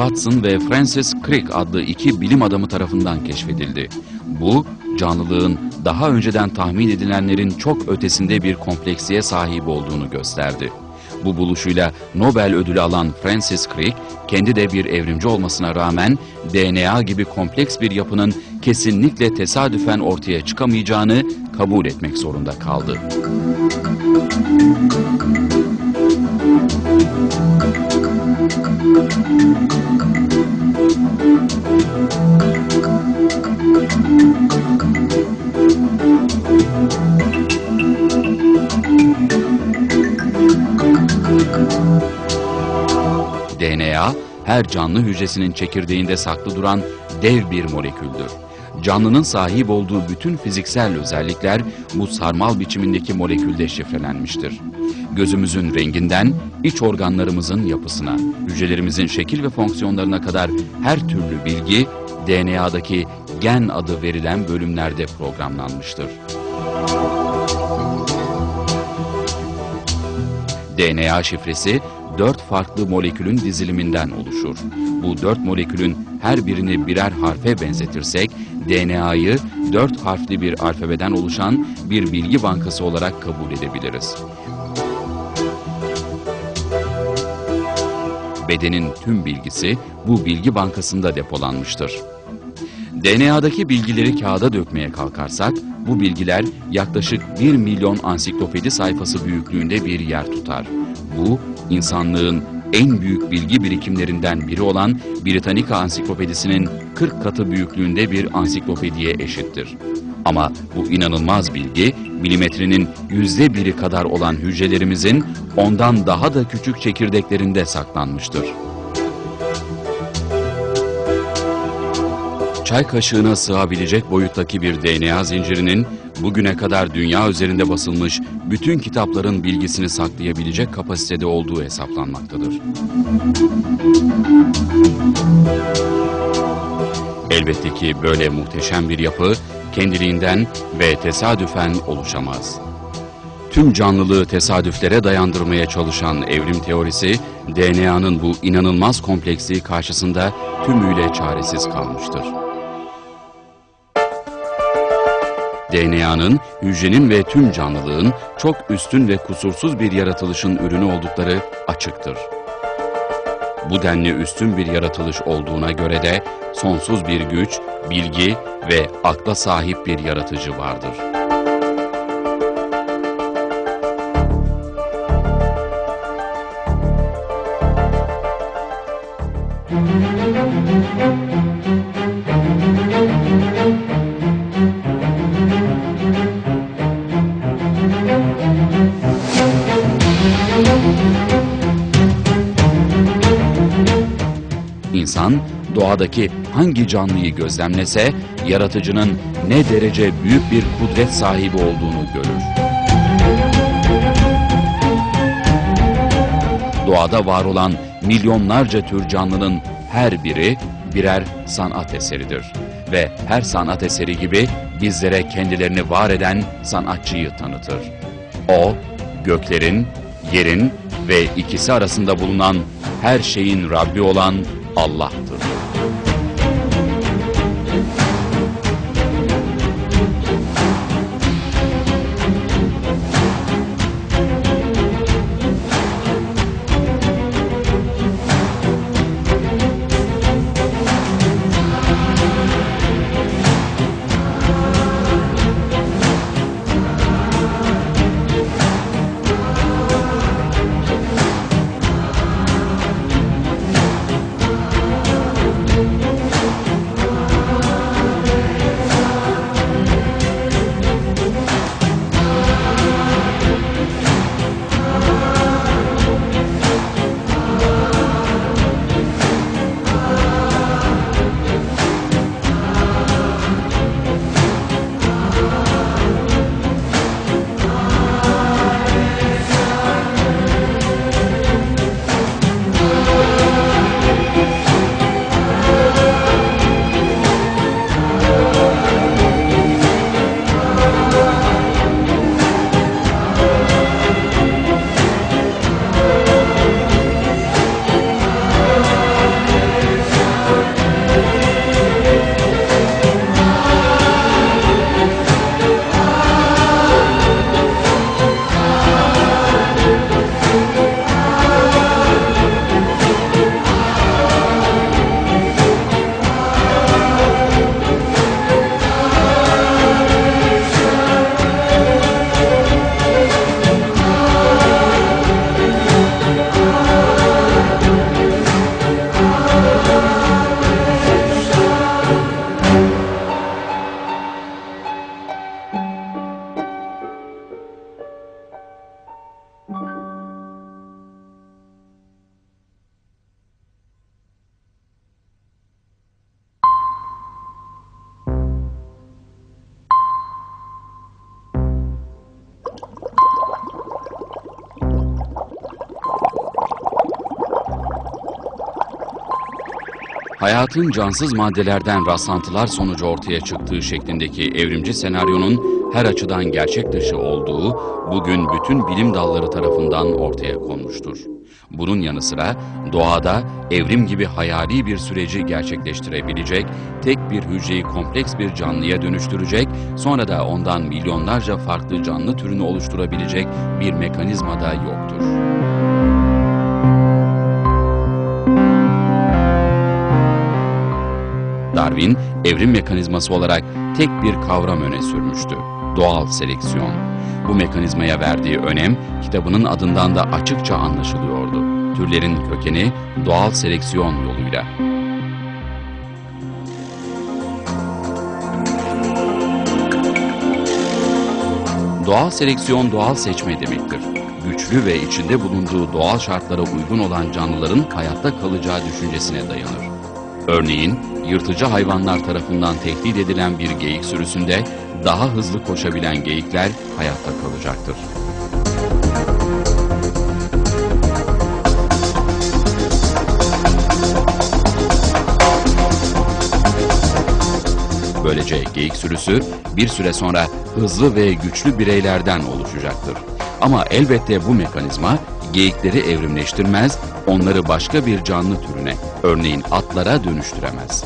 Watson ve Francis Crick adlı iki bilim adamı tarafından keşfedildi. Bu, canlılığın daha önceden tahmin edilenlerin çok ötesinde bir kompleksiye sahip olduğunu gösterdi. Bu buluşuyla Nobel ödülü alan Francis Crick, kendi de bir evrimci olmasına rağmen DNA gibi kompleks bir yapının kesinlikle tesadüfen ortaya çıkamayacağını kabul etmek zorunda kaldı. DNA, her canlı hücresinin çekirdeğinde saklı duran dev bir moleküldür. Canlının sahip olduğu bütün fiziksel özellikler bu sarmal biçimindeki molekülde şifrelenmiştir. Gözümüzün renginden iç organlarımızın yapısına, hücrelerimizin şekil ve fonksiyonlarına kadar her türlü bilgi DNA'daki gen adı verilen bölümlerde programlanmıştır. DNA şifresi dört farklı molekülün diziliminden oluşur. Bu dört molekülün her birini birer harfe benzetirsek, DNA'yı dört harfli bir alfabeden oluşan bir bilgi bankası olarak kabul edebiliriz. Bedenin tüm bilgisi bu bilgi bankasında depolanmıştır. DNA'daki bilgileri kağıda dökmeye kalkarsak, bu bilgiler yaklaşık 1 milyon ansiklopedi sayfası büyüklüğünde bir yer tutar. Bu, insanlığın en büyük bilgi birikimlerinden biri olan Britannica Ansiklopedisi'nin 40 katı büyüklüğünde bir ansiklopediye eşittir. Ama bu inanılmaz bilgi, milimetrenin yüzde biri kadar olan hücrelerimizin ondan daha da küçük çekirdeklerinde saklanmıştır. Çay kaşığına sığabilecek boyuttaki bir DNA zincirinin bugüne kadar dünya üzerinde basılmış bütün kitapların bilgisini saklayabilecek kapasitede olduğu hesaplanmaktadır. Elbette ki böyle muhteşem bir yapı kendiliğinden ve tesadüfen oluşamaz. Tüm canlılığı tesadüflere dayandırmaya çalışan evrim teorisi, DNA'nın bu inanılmaz kompleksliği karşısında tümüyle çaresiz kalmıştır. DNA'nın, hücrenin ve tüm canlılığın çok üstün ve kusursuz bir yaratılışın ürünü oldukları açıktır. Bu denli üstün bir yaratılış olduğuna göre de sonsuz bir güç, bilgi ve akla sahip bir yaratıcı vardır. İnsan doğadaki hangi canlıyı gözlemlese yaratıcının ne derece büyük bir kudret sahibi olduğunu görür. Doğada var olan milyonlarca tür canlının her biri birer sanat eseridir. Ve her sanat eseri gibi bizlere kendilerini var eden sanatçıyı tanıtır. O, göklerin, yerin ve ikisi arasında bulunan her şeyin Rabbi olan Allah'tır. Hayatın cansız maddelerden rastlantılar sonucu ortaya çıktığı şeklindeki evrimci senaryonun her açıdan gerçek dışı olduğu bugün bütün bilim dalları tarafından ortaya konmuştur. Bunun yanı sıra doğada evrim gibi hayali bir süreci gerçekleştirebilecek, tek bir hücreyi kompleks bir canlıya dönüştürecek, sonra da ondan milyonlarca farklı canlı türünü oluşturabilecek bir mekanizma da yoktur. Darwin, evrim mekanizması olarak tek bir kavram öne sürmüştü. Doğal seleksiyon. Bu mekanizmaya verdiği önem kitabının adından da açıkça anlaşılıyordu. Türlerin kökeni doğal seleksiyon yoluyla. Doğal seleksiyon doğal seçme demektir. Güçlü ve içinde bulunduğu doğal şartlara uygun olan canlıların hayatta kalacağı düşüncesine dayanır. Örneğin yırtıcı hayvanlar tarafından tehdit edilen bir geyik sürüsünde daha hızlı koşabilen geyikler hayatta kalacaktır. Böylece geyik sürüsü bir süre sonra hızlı ve güçlü bireylerden oluşacaktır. Ama elbette bu mekanizma geyikleri evrimleştirmez, onları başka bir canlı türüne, örneğin atlara dönüştüremez.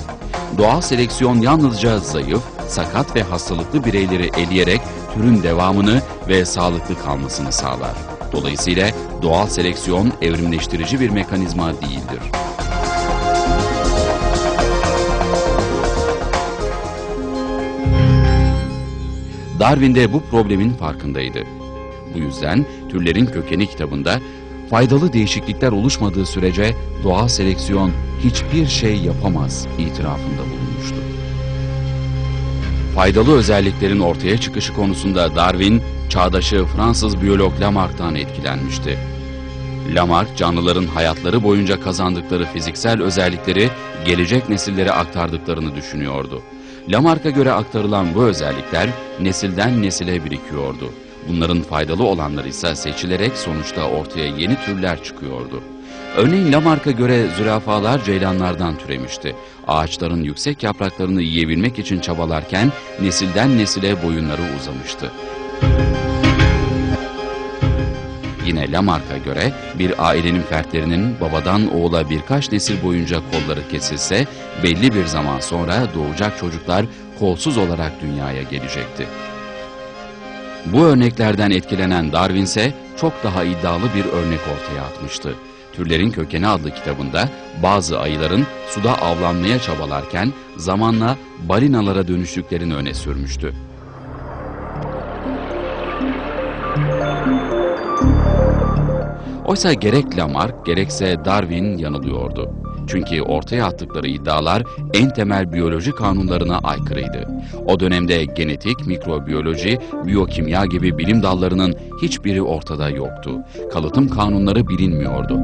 Doğal seleksiyon yalnızca zayıf, sakat ve hastalıklı bireyleri eleyerek türün devamını ve sağlıklı kalmasını sağlar. Dolayısıyla doğal seleksiyon evrimleştirici bir mekanizma değildir. Darwin de bu problemin farkındaydı. Bu yüzden Türlerin Kökeni kitabında faydalı değişiklikler oluşmadığı sürece doğal seleksiyon hiçbir şey yapamaz itirafında bulunmuştu. Faydalı özelliklerin ortaya çıkışı konusunda Darwin, çağdaşı Fransız biyolog Lamarck'tan etkilenmişti. Lamarck, canlıların hayatları boyunca kazandıkları fiziksel özellikleri gelecek nesillere aktardıklarını düşünüyordu. Lamarck'a göre aktarılan bu özellikler nesilden nesile birikiyordu. Bunların faydalı olanları ise seçilerek sonuçta ortaya yeni türler çıkıyordu. Örneğin Lamarck'a göre zürafalar ceylanlardan türemişti. Ağaçların yüksek yapraklarını yiyebilmek için çabalarken nesilden nesile boyunları uzamıştı. Yine Lamarck'a göre bir ailenin fertlerinin babadan oğula birkaç nesil boyunca kolları kesilse belli bir zaman sonra doğacak çocuklar kolsuz olarak dünyaya gelecekti. Bu örneklerden etkilenen Darwin ise çok daha iddialı bir örnek ortaya atmıştı. Türlerin Kökeni adlı kitabında bazı ayıların suda avlanmaya çabalarken zamanla balinalara dönüştüklerini öne sürmüştü. Oysa gerek Lamarck gerekse Darwin yanılıyordu. Çünkü ortaya attıkları iddialar en temel biyoloji kanunlarına aykırıydı. O dönemde genetik, mikrobiyoloji, biyokimya gibi bilim dallarının hiçbiri ortada yoktu. Kalıtım kanunları bilinmiyordu.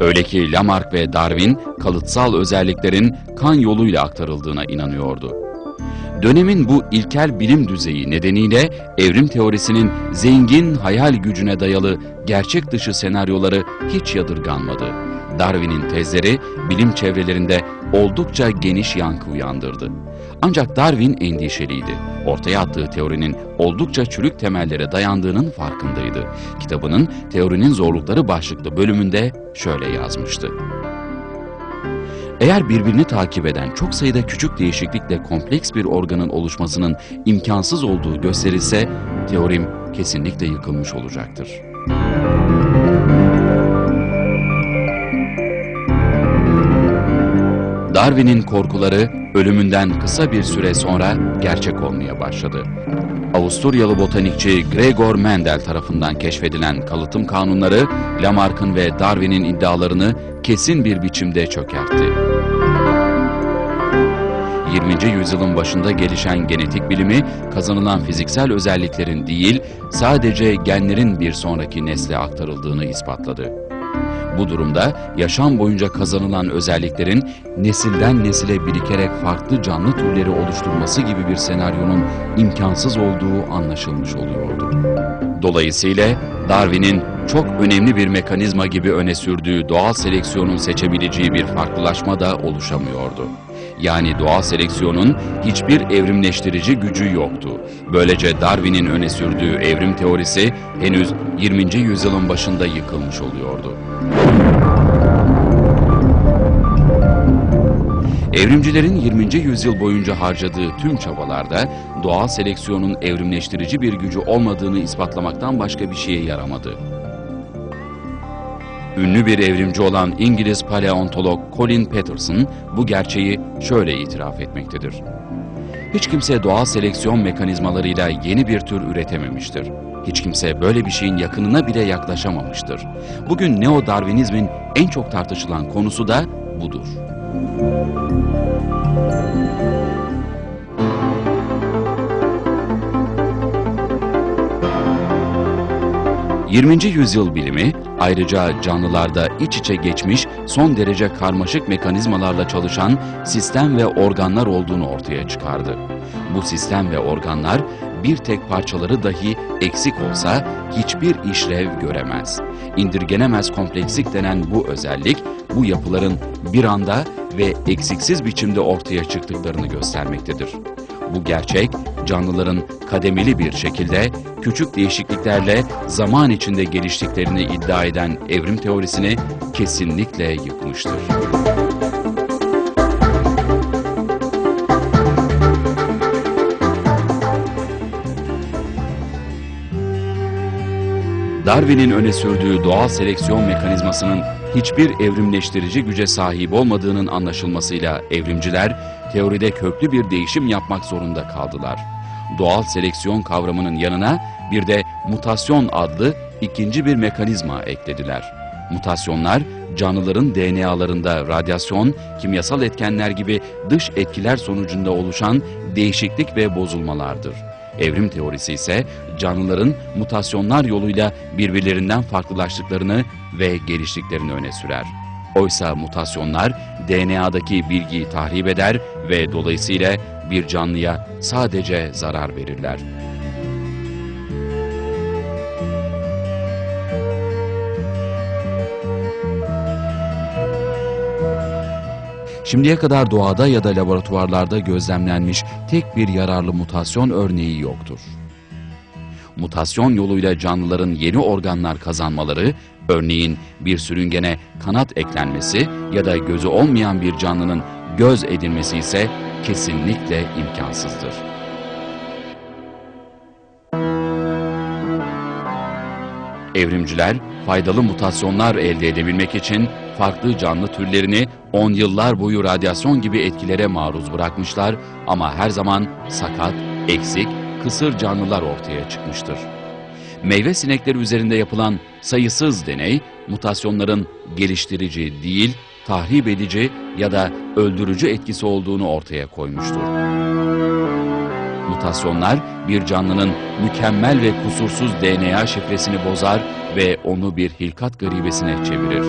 Öyle ki Lamarck ve Darwin kalıtsal özelliklerin kan yoluyla aktarıldığına inanıyordu. Dönemin bu ilkel bilim düzeyi nedeniyle evrim teorisinin zengin hayal gücüne dayalı gerçek dışı senaryoları hiç yadırganmadı. Darwin'in tezleri bilim çevrelerinde oldukça geniş yankı uyandırdı. Ancak Darwin endişeliydi. Ortaya attığı teorinin oldukça çürük temellere dayandığının farkındaydı. Kitabının Teorinin Zorlukları başlıklı bölümünde şöyle yazmıştı. Eğer birbirini takip eden çok sayıda küçük değişiklikle kompleks bir organın oluşmasının imkansız olduğu gösterilse, teorim kesinlikle yıkılmış olacaktır. Darwin'in korkuları ölümünden kısa bir süre sonra gerçek olmaya başladı. Avusturyalı botanikçi Gregor Mendel tarafından keşfedilen kalıtım kanunları Lamarck'ın ve Darwin'in iddialarını kesin bir biçimde çökertti. 20. yüzyılın başında gelişen genetik bilimi kazanılan fiziksel özelliklerin değil, sadece genlerin bir sonraki nesle aktarıldığını ispatladı. Bu durumda yaşam boyunca kazanılan özelliklerin nesilden nesile birikerek farklı canlı türleri oluşturması gibi bir senaryonun imkansız olduğu anlaşılmış oluyordu. Dolayısıyla Darwin'in çok önemli bir mekanizma gibi öne sürdüğü doğal seleksiyonun seçebileceği bir farklılaşma da oluşamıyordu. Yani doğal seleksiyonun hiçbir evrimleştirici gücü yoktu. Böylece Darwin'in öne sürdüğü evrim teorisi henüz 20. yüzyılın başında yıkılmış oluyordu. Evrimcilerin 20. yüzyıl boyunca harcadığı tüm çabalarda doğal seleksiyonun evrimleştirici bir gücü olmadığını ispatlamaktan başka bir şeye yaramadı. Ünlü bir evrimci olan İngiliz paleontolog Colin Peterson bu gerçeği şöyle itiraf etmektedir. Hiç kimse doğal seleksiyon mekanizmalarıyla yeni bir tür üretememiştir. Hiç kimse böyle bir şeyin yakınına bile yaklaşamamıştır. Bugün neo-darwinizmin en çok tartışılan konusu da budur. 20. yüzyıl bilimi ayrıca canlılarda iç içe geçmiş son derece karmaşık mekanizmalarla çalışan sistem ve organlar olduğunu ortaya çıkardı. Bu sistem ve organlar bir tek parçaları dahi eksik olsa hiçbir işlev göremez. İndirgenemez komplekslik denen bu özellik bu yapıların bir anda ve eksiksiz biçimde ortaya çıktıklarını göstermektedir. Bu gerçek canlıların kademeli bir şekilde küçük değişikliklerle zaman içinde geliştiklerini iddia eden evrim teorisini kesinlikle yıkmıştır. Darwin'in öne sürdüğü doğal seleksiyon mekanizmasının hiçbir evrimleştirici güce sahip olmadığının anlaşılmasıyla evrimciler teoride köklü bir değişim yapmak zorunda kaldılar. Doğal seleksiyon kavramının yanına bir de mutasyon adlı ikinci bir mekanizma eklediler. Mutasyonlar canlıların DNA'larında radyasyon, kimyasal etkenler gibi dış etkiler sonucunda oluşan değişiklik ve bozulmalardır. Evrim teorisi ise canlıların mutasyonlar yoluyla birbirlerinden farklılaştıklarını ve geliştiklerini öne sürer. Oysa mutasyonlar DNA'daki bilgiyi tahrip eder ve dolayısıyla bir canlıya sadece zarar verirler. Şimdiye kadar doğada ya da laboratuvarlarda gözlemlenmiş tek bir yararlı mutasyon örneği yoktur. Mutasyon yoluyla canlıların yeni organlar kazanmaları, örneğin bir sürüngene kanat eklenmesi ya da gözü olmayan bir canlının göz edilmesi ise kesinlikle imkansızdır. Evrimciler faydalı mutasyonlar elde edebilmek için farklı canlı türlerini on yıllar boyu radyasyon gibi etkilere maruz bırakmışlar ama her zaman sakat, eksik, kısır canlılar ortaya çıkmıştır. Meyve sinekleri üzerinde yapılan sayısız deney, mutasyonların geliştirici değil, tahrip edici ya da öldürücü etkisi olduğunu ortaya koymuştur. Mutasyonlar bir canlının mükemmel ve kusursuz DNA şifresini bozar ve onu bir hilkat garibesine çevirir.